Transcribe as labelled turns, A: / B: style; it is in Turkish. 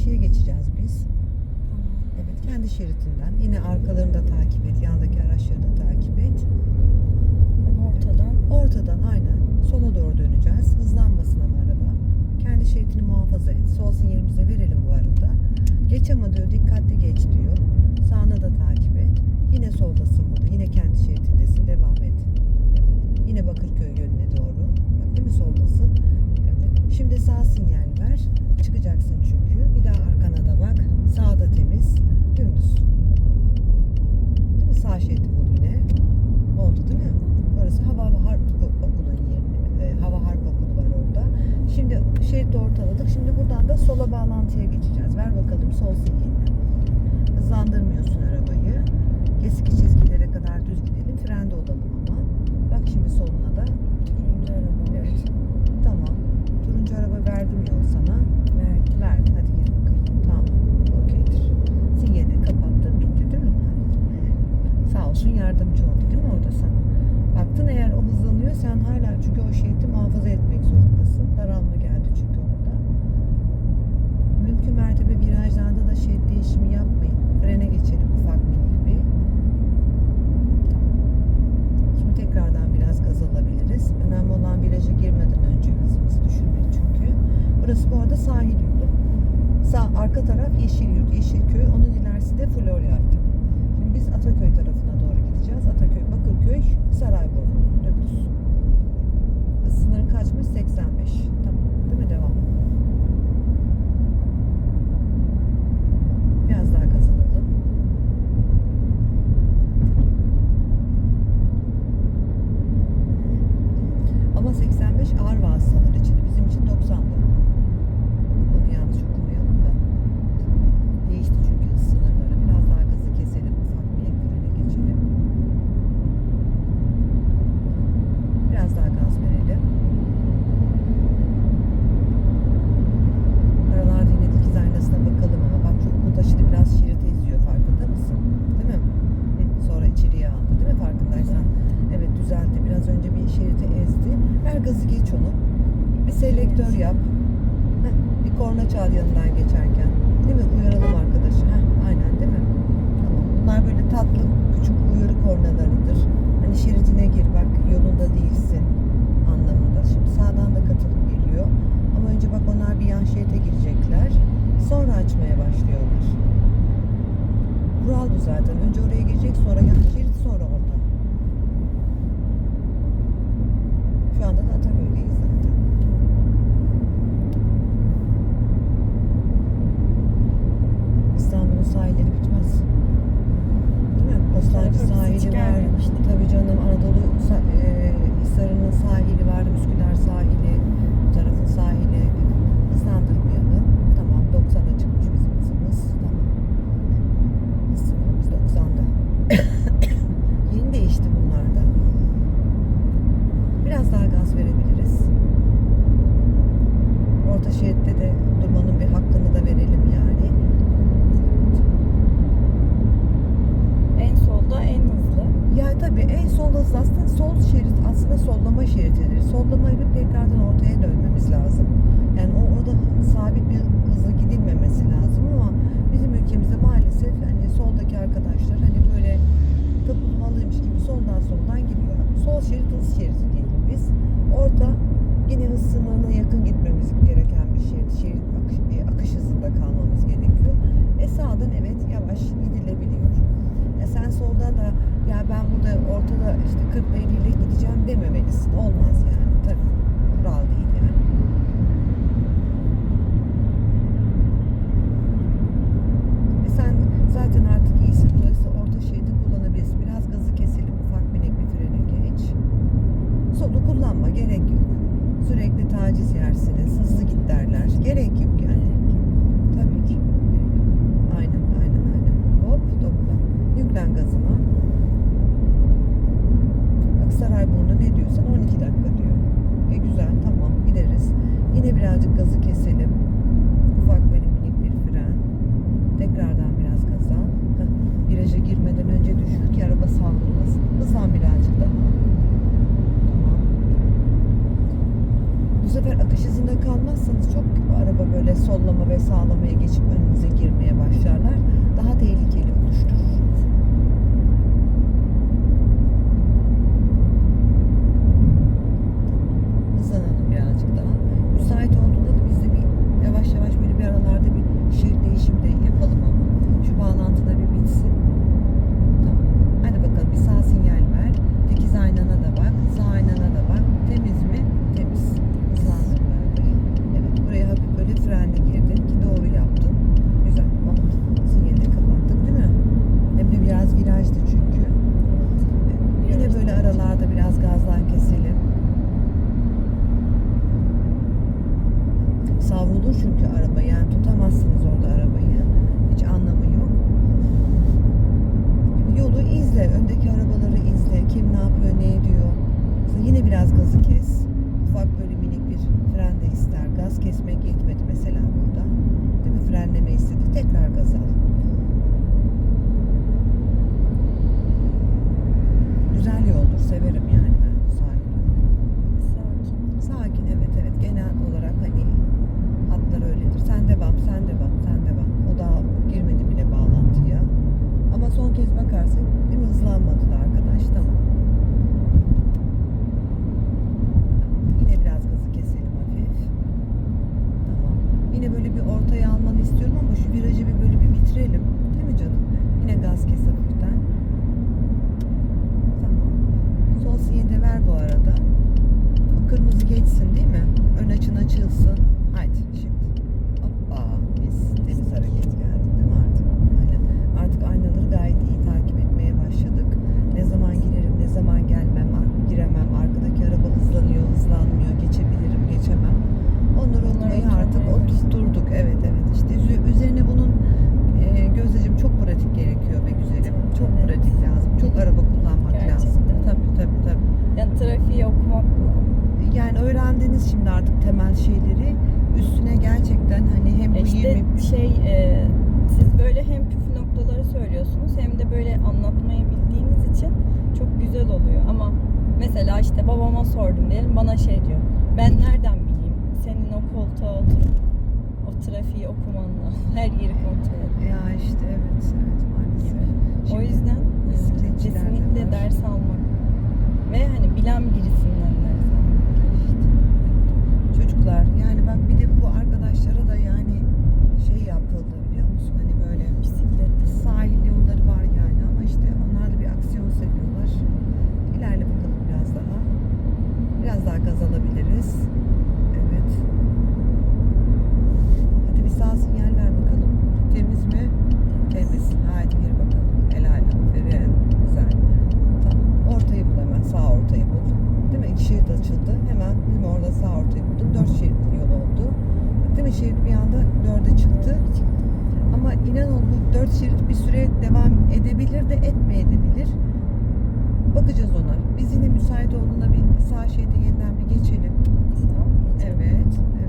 A: karşıya geçeceğiz biz. Evet, kendi şeritinden. Yine arkalarını da takip et, yandaki araçları da takip et.
B: Ortadan.
A: Ortadan aynen sola doğru döneceğiz. Hızlanmasın ama araba. Kendi şeridini muhafaza et. Sol sinyalimize verelim bu arada. Geç ama diyor dikkatli geç diyor. Sağına da takip et. Yine soldasın burada. Yine kendi şeridindesin. Devam et. Evet. Yine Bakırköy yönüne doğru. Bak değil mi soldasın? Evet. Şimdi sağ sinyal ver. Çıkacaksın çünkü. Bir daha arkana da bak. Sağda temiz. Dümdüz. Değil mi? Sağ şeridi bul yine. Oldu değil mi? Orası Hava Harp Okulu'nun yeri. e, Hava Harp Okulu var orada. Şimdi şeridi ortaladık. Şimdi buradan da sola bağlantıya geçeceğiz. Ver bakalım sol sinyalini. Hızlandırmıyorsun arabayı. Eski çizgilere kadar düz gidelim. Frende olalım ama. Bak şimdi soluna da.
B: Turuncu araba.
A: Evet. Tamam. Turuncu araba verdim yol sana.
B: Verdi.
A: Verdi. Hadi gel bakalım. Tamam. Okeydir. Sinyali kapattın. Gitti değil mi? Sağ olsun yardımcı oldu değil mi orada sana? Baktın eğer o hızlanıyor sen hala çünkü o şeridi muhafaza etmek zorundasın. Daralma geldi çünkü orada. Mümkün mertebe virajlarda da şerit değişimi yapmayın. Frene geçelim ufak minik bir. Şimdi tekrardan biraz gaz alabiliriz. Önemli olan viraja girmeden önce hızımızı düşürmek çünkü. Burası bu arada sahil yolu. Sağ arka taraf Yeşilyurt, Yeşilköy. Onun ilerisi de Florya'ydı. Şimdi biz Ataköy tarafına gideceğiz. Ataköy, Bakırköy, Sarayburnu. Dümdüz. Sınırın kaçmış? 85. Tamam. Değil mi? Devam. Biraz daha gaz alalım. Ama 85 ağır vasıtalar için. Bizim için 90'dı. Bunu yanlış okumayalım da. Değişti çünkü hız sınırları. Biraz daha gazı keselim. Ufak bir frene geçelim. Biraz daha gaz verelim. Aralarda yine dikiz aynasına bakalım ama bak çok bu taşıdı biraz şerite izliyor farkında mısın? Değil mi? Hı, Sonra içeriye aldı değil mi farkındaysan? Evet düzeltti. Biraz önce bir şerite ezdi. Ver gazı geç onu. Bir selektör yap. Heh, bir korna çal yanından geçerken. Değil mi? Uyaralım arkadaşı. Heh, aynen değil mi? Tamam. Bunlar böyle tatlı küçük uyarı kornalarıdır. Hani şeridine gir bak yolunda değilsin anlamında. Şimdi sağdan da katılıp geliyor. Ama önce bak onlar bir yan şerite girecekler. Sonra açmaya başlıyorlar. Kural bu zaten. Önce oraya girecek sonra yan şerit sonra orada. Sahilleri bitmez. Değil mi? Bostancı
B: biz
A: sahili var. Tabii canım Anadolu e, Hisarı'nın sahili var. Üsküdar sahili. Bu tarafın sahili. Hızlandırmayalım. Tamam 90'a çıkmış bizim hızımız. Tamam. Hız sınırımız 90'da. Yeni değişti bunlar da. Biraz daha gaz verebiliriz. Orta şeritte de durmanın bir hakkını da verelim yani.
B: En solda en hızlı.
A: Ya en solda aslında sol şerit aslında sollama şerididir. Sollama yapıp tekrardan ortaya dönmemiz lazım. Yani o orada sabit bir hızla gidilmemesi lazım ama bizim ülkemizde maalesef hani soldaki arkadaşlar hani böyle tapılmalıymış gibi soldan Birazcık gazı keselim. Ufak böyle minik bir fren. Tekrardan biraz gaza. Viraja girmeden önce düşür ki araba savrulmasın. Hızlan birazcık daha. Tamam. Bu sefer akış hızında kalmazsanız çok araba böyle sollama ve sağlamaya geçip önünüze girmeye başlarlar. Daha tehlikeli oluşturur. İzle, öndeki arabaları izle. Kim ne yapıyor, ne ediyor. Mesela yine biraz gazı kes. Ufak böyle minik bir fren de ister. Gaz kesmek yetmedi mesela burada. Değil mi? Frenleme istedi. Tekrar gaz al. Güzel yoldur. Severim yani ben bu sahili.
B: Sakin.
A: Sakin evet evet genel olarak hani hatlar öyledir. Sen devam, sen devam, sen devam. O daha girmedi bile bağlantıya. Ama son kez bakarsın değil mi hızlanmadı da arkadaş tamam. Tamam. Yine biraz gazı keselim hafif. Tamam. Yine böyle bir ortaya almanı istiyorum ama şu virajı bir böyle bir bitirelim. Değil mi canım? Yine gaz kes hafiften. Tamam. Sol sinyali de ver bu arada. O geçsin değil mi? Ön açın açılsın. Haydi şimdi. Hoppa. Biz temiz hareket geldi değil mi artık? Aynen. Artık aynaları gayet iyi takip etmeye başladık. Ne zaman girerim, ne zaman gelmem, giremem. Arkadaki araba hızlanıyor, hızlanmıyor. Geçebilirim, geçemem. Onları
B: Onları
A: artık
B: oturtmaya
A: oturtturduk. Evet evet. İşte üzerine bunun e, Gözdeciğim çok pratik gerekiyor be güzelim. Çok
B: Evet.
A: pratik lazım. Çok araba kullanmak lazım.
B: Gerçekten.
A: Tabii tabii tabii.
B: Yani trafiği okumak
A: yani öğrendiniz şimdi artık temel şeyleri. Üstüne gerçekten hani hem bu
B: E işte
A: 20
B: şey e, siz böyle hem püf noktaları söylüyorsunuz hem de böyle anlatmayı bildiğiniz için çok güzel oluyor. Ama mesela işte babama sordum diyelim bana şey diyor ben nereden bileyim senin o koltuğa oturup o trafiği okumanla her yeri kontrol
A: çıktı. Ama inanın bu dört şerit bir süre devam edebilir de etmeyebilir. Bakacağız ona. Biz yine müsait olduğunda bir sağ şeride yeniden bir geçelim. Sağ, geçelim. Evet.